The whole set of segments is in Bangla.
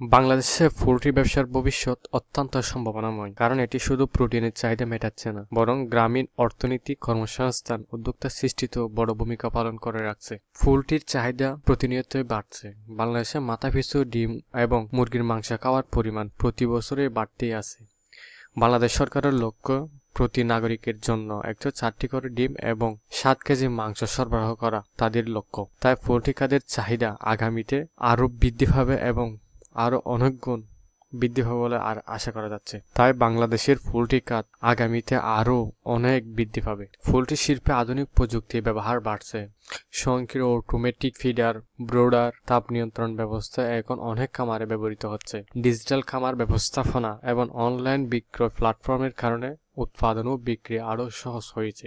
বাংলাদেশে পোল্ট্রি ব্যবসার ভবিষ্যৎ অত্যন্ত সম্ভাবনাময়, কারণ এটি শুধু প্রোটিনের চাহিদা মেটাচ্ছে না, বরং গ্রামীণ অর্থনীতি, কর্মসংস্থান, উদ্যোক্তা সৃষ্টিতেও বড় ভূমিকা পালন করে রাখছে। পোল্ট্রির চাহিদা প্রতিনিয়তই বাড়ছে। বাংলাদেশে মাথাপিছু ডিম এবং মুরগির মাংস খাওয়ার পরিমাণ প্রতি বছরই বাড়তেই আছে। বাংলাদেশ সরকারের লক্ষ্য, প্রতি নাগরিকের জন্য একশো চারটি করে ডিম এবং সাত কেজি মাংস সরবরাহ করা তাদের লক্ষ্য। তাই পোল্ট্রি খাদ্যের চাহিদা আগামীতে আরও বৃদ্ধি পাবে এবং আরও অনেক গুণ বৃদ্ধি হবে বলে আর আশা করা যাচ্ছে। তাই বাংলাদেশের পোল্ট্রি খাত আগামীতে আরও অনেক বৃদ্ধি পাবে। পোল্ট্রি শিল্পে আধুনিক প্রযুক্তির ব্যবহার বাড়ছে। স্বয়ংক্রিয় অটোমেটিক ফিডার ব্রোডার তাপ নিয়ন্ত্রণ ব্যবস্থা এখন অনেক খামারে ব্যবহৃত হচ্ছে। ডিজিটাল খামার ব্যবস্থাপনা এবং অনলাইন বিক্রয় প্ল্যাটফর্মের কারণে উৎপাদন ও বিক্রি আরও সহজ হয়েছে।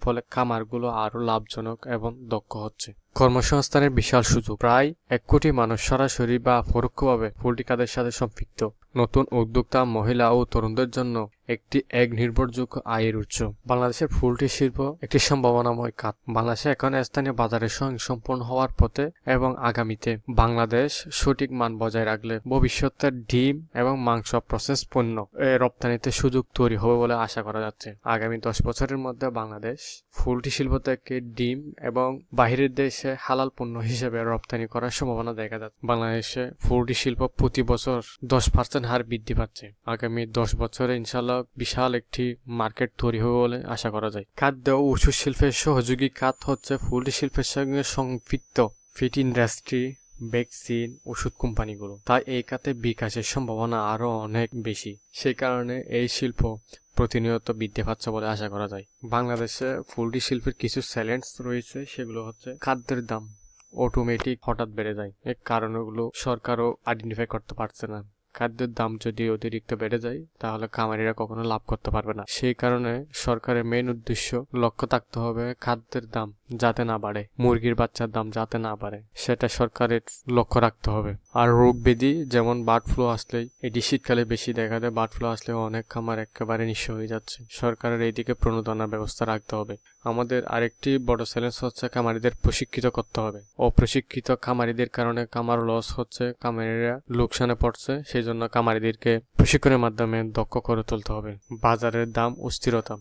ফলে খামারগুলো আরও লাভজনক এবং দক্ষ হচ্ছে। কর্মসংস্থানের বিশাল সুযোগ। প্রায় এক কোটি মানুষ সরাসরি বা পরোক্ষভাবে পোল্ট্রি খাতের সাথে সম্পৃক্ত। নতুন উদ্যোক্তা মহিলা ও তরুণদের জন্য একটি এক নির্ভরযোগ্য আয়ের উৎস। বাংলাদেশের ফুলটি শিল্প একটি সম্ভাবনাময় খাত বাংলাদেশে এখন স্থানীয় বাজারের সঙ্গে সম্পূর্ণ হওয়ার পথে এবং আগামীতে বাংলাদেশ সঠিক মান বজায় রাখলে ভবিষ্যতে ডিম এবং মাংস প্রসেস পণ্য রপ্তানিতে সুযোগ তৈরি হবে বলে আশা করা যাচ্ছে। আগামী দশ বছরের মধ্যে বাংলাদেশ ফুলটি শিল্প থেকে ডিম এবং বাহিরের দেশে হালাল পণ্য হিসেবে রপ্তানি করার সম্ভাবনা দেখা যাচ্ছে। বাংলাদেশে ফুলটি শিল্প প্রতি বছর দশ হার বৃদ্ধি পাচ্ছে। আগামী দশ বছরে ইনশাল্লাহ বিশাল একটি মার্কেট তৈরি হবে বলে আশা করা যায়। খাদ্য ও ওষুধ শিল্পের সহযোগী খাত হচ্ছে পোল্ট্রি শিল্পের সঙ্গে সম্পৃক্ত ফিট ইন্ডাস্ট্রি, ভ্যাকসিন, ওষুধ কোম্পানিগুলো। তাই এই খাতে বিকাশের সম্ভাবনা আরও অনেক বেশি। সেই কারণে এই শিল্প প্রতিনিয়ত বৃদ্ধি পাচ্ছে বলে আশা করা যায়। বাংলাদেশে পোল্ট্রি শিল্পের কিছু চ্যালেঞ্জ রয়েছে, সেগুলো হচ্ছে খাদ্যের দাম অটোমেটিক হঠাৎ বেড়ে যায়। এই কারণগুলো সরকারও আইডেন্টিফাই করতে পারছে না। খাদ্যের দাম যদি অতিরিক্ত বেড়ে যায়, তাহলে খামারিরা কখনো লাভ করতে পারবে না। সেই কারণে সরকারের মেন উদ্দেশ্য লক্ষ্য থাকতে হবে খাদ্যের দাম। যাতে না বাড়ে, মুরগির বাচ্চার দাম যাতে না বাড়ে, সেটা সরকারের লক্ষ্য রাখতে হবে। আর রোগ ব্যাধি, যেমন বার্ড ফ্লু আসলেই, এটি শীতকালে বেশি দেখা যায় বার্ড ফ্লু আসলে অনেক খামার একেবারে নিঃস্ব হয়ে যাচ্ছে। সরকারের এইদিকে প্রণোদনার ব্যবস্থা রাখতে হবে। আমাদের আরেকটি বড় চ্যালেঞ্জ হচ্ছে খামারিদের প্রশিক্ষিত করতে হবে। অপ্রশিক্ষিত খামারিদের কারণে খামার লস হচ্ছে, খামারিরা লোকসানে পড়ছে সেই জন্য খামারিদেরকে প্রশিক্ষণের মাধ্যমে দক্ষ করে তুলতে হবে। বাজারের দাম অস্থিরতা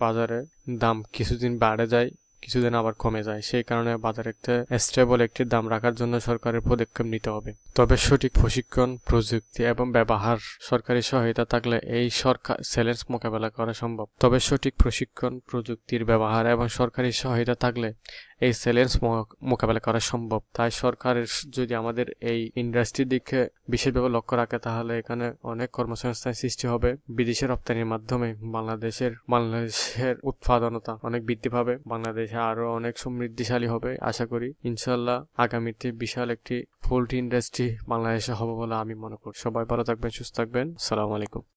বাজারের দাম কিছুদিন বাড়ে যায় কিছুদিন আবার কমে যায়। সেই কারণে বাজারে একটা স্টেবল একটি দাম রাখার জন্য সরকারের পদক্ষেপ নিতে হবে। তবে সঠিক প্রশিক্ষণ, প্রযুক্তি এবং ব্যবহার, সরকারি সহায়তা থাকলে এই সরকার চ্যালেঞ্জ মোকাবেলা করা সম্ভব। তবে সঠিক প্রশিক্ষণ, প্রযুক্তির ব্যবহার এবং সরকারি সহায়তা থাকলে এই চ্যালেঞ্জ মোকাবেলা করা সম্ভব। তাই সরকারের যদি আমাদের এই ইন্ডাস্ট্রির দিকে বিশেষভাবে লক্ষ্য রাখে, তাহলে এখানে অনেক কর্মসংস্থান সৃষ্টি হবে। বিদেশে রপ্তানির মাধ্যমে বাংলাদেশের বাংলাদেশের উৎপাদনতা অনেক বৃদ্ধি পাবে। বাংলাদেশে আরও অনেক সমৃদ্ধিশালী হবে, আশা করি। ইনশাল্লাহ আগামীতে বিশাল একটি পোলট্রি ইন্ডাস্ট্রি বাংলাদেশে হবে বলে আমি মনে করি। সবাই ভালো থাকবেন, সুস্থ থাকবেন। সালাম আলাইকুম।